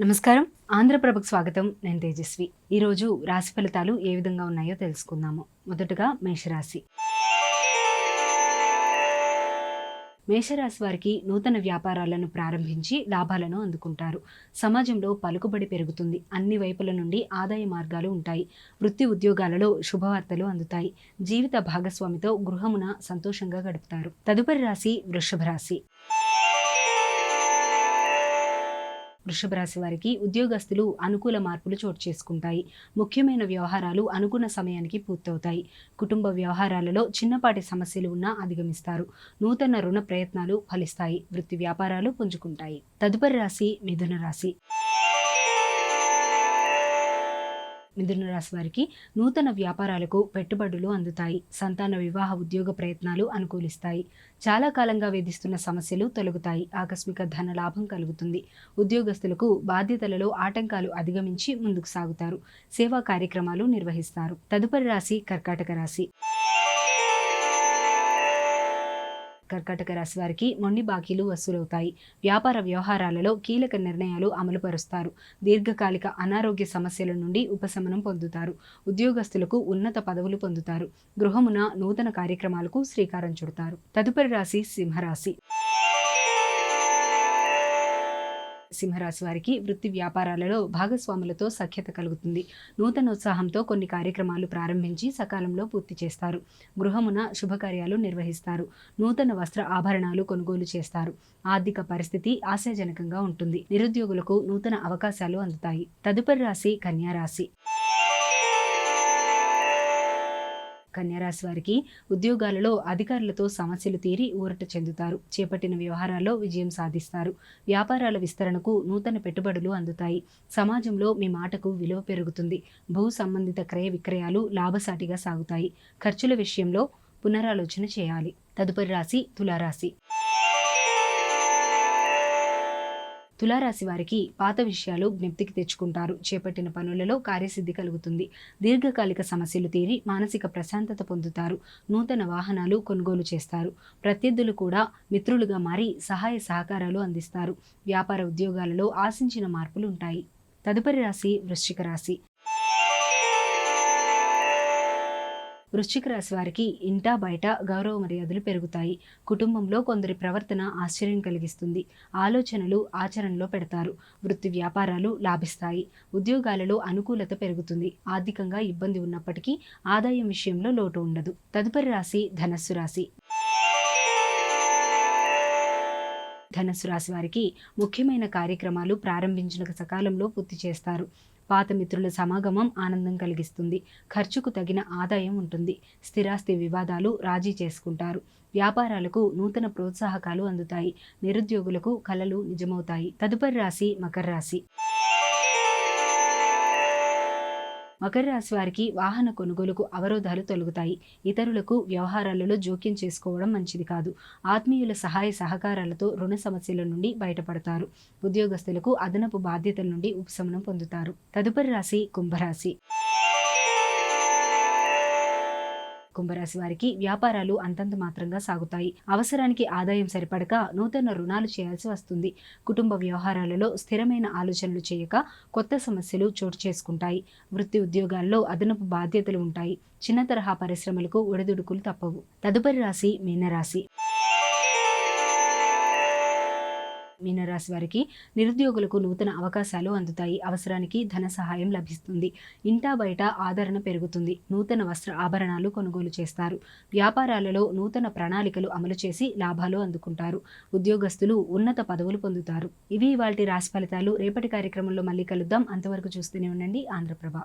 నమస్కారం. ఆంధ్రప్రభకు స్వాగతం. నేను తేజస్వి. ఈరోజు రాశి ఫలితాలు ఏ విధంగా ఉన్నాయో తెలుసుకుందాము. మొదటగా మేషరాశి. మేషరాశి వారికి నూతన వ్యాపారాలను ప్రారంభించి లాభాలను అందుకుంటారు. సమాజంలో పలుకుబడి పెరుగుతుంది. అన్ని వైపుల నుండి ఆదాయ మార్గాలు ఉంటాయి. వృత్తి ఉద్యోగాలలో శుభవార్తలు అందుతాయి. జీవిత భాగస్వామితో గృహమున సంతోషంగా గడుపుతారు. తదుపరి రాశి వృషభ రాశి వృషభ రాశి వారికి ఉద్యోగస్తులు అనుకూల మార్పులు చోటు చేసుకుంటాయి. ముఖ్యమైన వ్యవహారాలు అనుకున్న సమయానికి పూర్తవుతాయి. కుటుంబ వ్యవహారాలలో చిన్నపాటి సమస్యలు ఉన్నా అధిగమిస్తారు. నూతన రుణ ప్రయత్నాలు ఫలిస్తాయి. వృత్తి వ్యాపారాలు పుంజుకుంటాయి. తదుపరి రాశి మిథున రాశి. మిథున రాశి వారికి నూతన వ్యాపారాలకు పెట్టుబడులు అందుతాయి. సంతాన వివాహ ఉద్యోగ ప్రయత్నాలు అనుకూలిస్తాయి. చాలా కాలంగా వేధిస్తున్న సమస్యలు తొలగుతాయి. ఆకస్మిక ధన లాభం కలుగుతుంది. ఉద్యోగస్తులకు బాధ్యతలలో ఆటంకాలు అధిగమించి ముందుకు సాగుతారు. సేవా కార్యక్రమాలు నిర్వహిస్తారు. తదుపరి రాశి కర్కాటక రాశి. కర్కాటక రాశి వారికి మొండి బాకీలు వసూలవుతాయి. వ్యాపార వ్యవహారాలలో కీలక నిర్ణయాలు అమలుపరుస్తారు. దీర్ఘకాలిక అనారోగ్య సమస్యల నుండి ఉపశమనం పొందుతారు. ఉద్యోగస్తులకు ఉన్నత పదవులు పొందుతారు. గృహమున నూతన కార్యక్రమాలకు శ్రీకారం చుడతారు. తదుపరి రాశి సింహరాశి. సింహరాశి వారికి వృత్తి వ్యాపారాలలో భాగస్వాములతో సఖ్యత కలుగుతుంది. నూతన ఉత్సాహంతో కొన్ని కార్యక్రమాలు ప్రారంభించి సకాలంలో పూర్తి చేస్తారు. గృహమున శుభకార్యాలు నిర్వహిస్తారు. నూతన వస్త్ర ఆభరణాలు కొనుగోలు చేస్తారు. ఆర్థిక పరిస్థితి ఆశాజనకంగా ఉంటుంది. నిరుద్యోగులకు నూతన అవకాశాలు అందుతాయి. తదుపరి రాశి కన్యా కన్యారాశి వారికి ఉద్యోగాలలో అధికారులతో సమస్యలు తీరి ఊరట చెందుతారు. చేపట్టిన వ్యవహారాల్లో విజయం సాధిస్తారు. వ్యాపారాల విస్తరణకు నూతన పెట్టుబడులు అందుతాయి. సమాజంలో మీ మాటకు విలువ పెరుగుతుంది. భూ సంబంధిత క్రయ విక్రయాలు లాభసాటిగా సాగుతాయి. ఖర్చుల విషయంలో పునరాలోచన చేయాలి. తదుపరి రాశి తులారాశి. తులారాశి వారికి పాత విషయాలు జ్ఞప్తికి తెచ్చుకుంటారు. చేపట్టిన పనులలో కార్యసిద్ధి కలుగుతుంది. దీర్ఘకాలిక సమస్యలు తీరి మానసిక ప్రశాంతత పొందుతారు. నూతన వాహనాలు కొనుగోలు చేస్తారు. ప్రత్యర్థులు కూడా మిత్రులుగా మారి సహాయ సహకారాలు అందిస్తారు. వ్యాపార ఉద్యోగాలలో ఆశించిన మార్పులు ఉంటాయి. తదుపరి రాశి వృశ్చిక రాశి. వృశ్చిక రాశి వారికి ఇంటా బయట గౌరవ మర్యాదలు పెరుగుతాయి. కుటుంబంలో కొందరి ప్రవర్తన ఆశ్చర్యం కలిగిస్తుంది. ఆలోచనలు ఆచరణలో పెడతారు. వృత్తి వ్యాపారాలు లాభిస్తాయి. ఉద్యోగాలలో అనుకూలత పెరుగుతుంది. ఆర్థికంగా ఇబ్బంది ఉన్నప్పటికీ ఆదాయం విషయంలో లోటు ఉండదు. తదుపరి రాశి ధనస్సు రాశి. ధనస్సు రాశి వారికి ముఖ్యమైన కార్యక్రమాలు ప్రారంభించిన సకాలంలో పూర్తి చేస్తారు. పాత మిత్రుల సమాగమం ఆనందం కలిగిస్తుంది. ఖర్చుకు తగిన ఆదాయం ఉంటుంది. స్థిరాస్తి వివాదాలు రాజీ చేసుకుంటారు. వ్యాపారాలకు నూతన ప్రోత్సాహకాలు అందుతాయి. నిరుద్యోగులకు కలలు నిజమవుతాయి. తదుపరి రాశి మకర రాశి. మకర రాశి వారికి వాహన కొనుగోలుకు అవరోధాలు తొలగుతాయి. ఇతరులకు వ్యవహారాలలో జోక్యం చేసుకోవడం మంచిది కాదు. ఆత్మీయుల సహాయ సహకారాలతో రుణ సమస్యల నుండి బయటపడతారు. ఉద్యోగస్తులకు అదనపు బాధ్యతల నుండి ఉపశమనం పొందుతారు. తదుపరి రాశి కుంభరాశి. కుంభరాశి వారికి వ్యాపారాలు అంతంత మాత్రంగా సాగుతాయి. అవసరానికి ఆదాయం సరిపడక నూతన రుణాలు చేయాల్సి వస్తుంది. కుటుంబ వ్యవహారాలలో స్థిరమైన ఆలోచనలు చేయక కొత్త సమస్యలు చోటు చేసుకుంటాయి. వృత్తి ఉద్యోగాల్లో అదనపు బాధ్యతలు ఉంటాయి. చిన్న తరహా పరిశ్రమలకు ఒడిదుడుకులు తప్పవు. తదుపరి రాశి మీనరాశి. మీనరాశి వారికి నిరుద్యోగులకు నూతన అవకాశాలు అందుతాయి. అవసరానికి ధన సహాయం లభిస్తుంది. ఇంటా బయట ఆదరణ పెరుగుతుంది. నూతన వస్త్ర ఆభరణాలు కొనుగోలు చేస్తారు. వ్యాపారాలలో నూతన ప్రణాళికలు అమలు చేసి లాభాలు అందుకుంటారు. ఉద్యోగస్తులు ఉన్నత పదవులు పొందుతారు. ఇవి వాటి రాశి ఫలితాలు. రేపటి కార్యక్రమంలో మళ్ళీ కలుద్దాం. అంతవరకు చూస్తూనే ఉండండి. ఆంధ్రప్రభ.